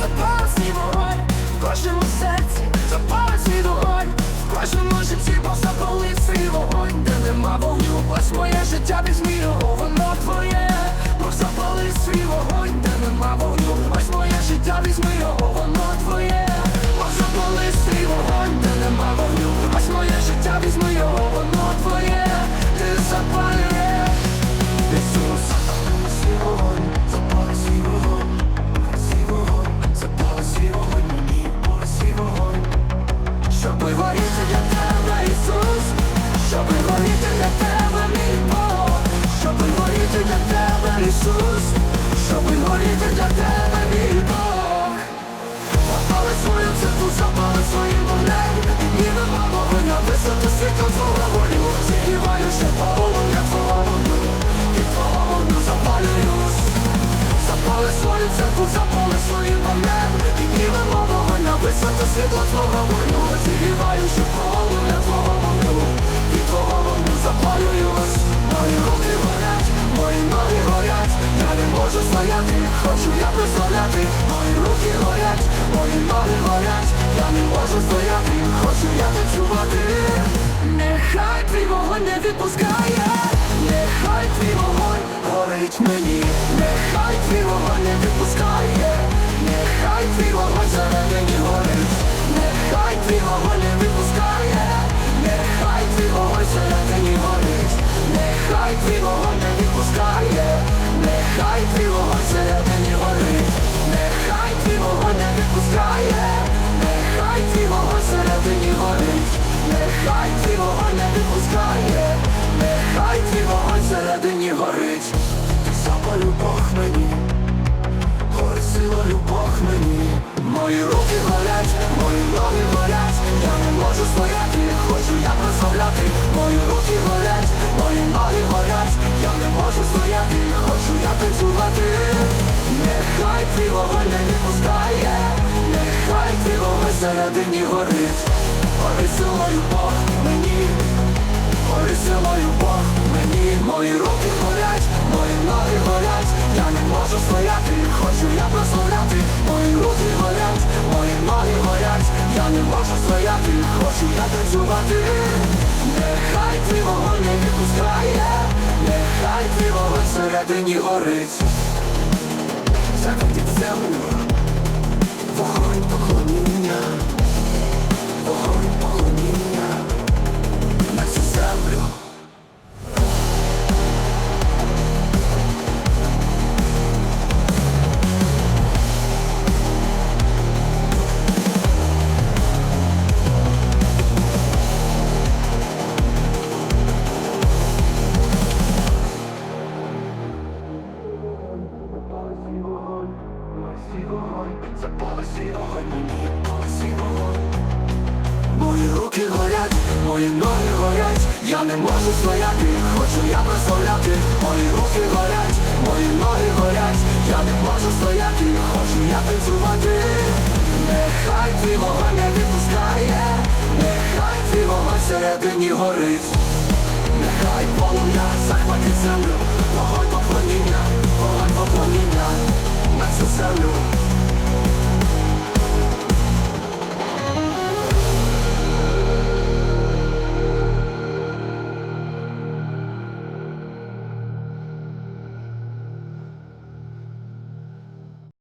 запали свій вогонь в кожному серці, запали свій вогонь. В кожному житті, бо запали свій вогонь, запали своїм вогнем І ніби мама вина висоти світла твого вогню. Зігріваю ще полум'я твого вогню. І твого вогню запалююсь Мої руки горять, мої ноги горять. Я не можу стояти, хочу я прославляти Мої руки горять, мої ноги горять. Я не можу стояти, хочу я танцювати. Нехай твій вогонь не відпускає вогонь горить мені Нехай твій вогонь не відпускає Нехай твій вогонь всередині горить Нехай твій вогонь не відпускає Нехай твій вогонь всередині горить Нехай твій вогонь не відпускає Нехай твій вогонь всередині горить Нехай твій вогонь не відпускає Нехай твій вогонь всередині горить Нехай твій вогонь не відпускає Нехай твій вогонь всередині горить Запалю Бог мені. Гори сила, любов мені. Мої руки горять, мої ноги горять. Я не можу стояти, хочу я прославляти Мої руки горять, мої ноги горять. Я не можу стояти, хочу я танцювати. Нехай твій вогонь не відпускає. Нехай твій вогонь всередині горить. Гори сила, любов мені. Гори силою Бог мені. Мої руки хочу я прославляти, мої руки горять, мої ноги горять, я не можу стояти, хочу я танцювати. Нехай твій вогонь не відпускає, нехай твій вогонь всередині горить. Закрутіть землю, Мої руки горять, мої ноги горять, я не можу стояти, хочу я прославляти, мої руки горять, мої ноги горять, я не можу стояти, хочу я танцювати. Нехай твій вогонь не відпускає, нехай твій вогонь всередині горить. Нехай полум'я захватить землю, вогонь поклоніння, вогонь поклоніння passo solo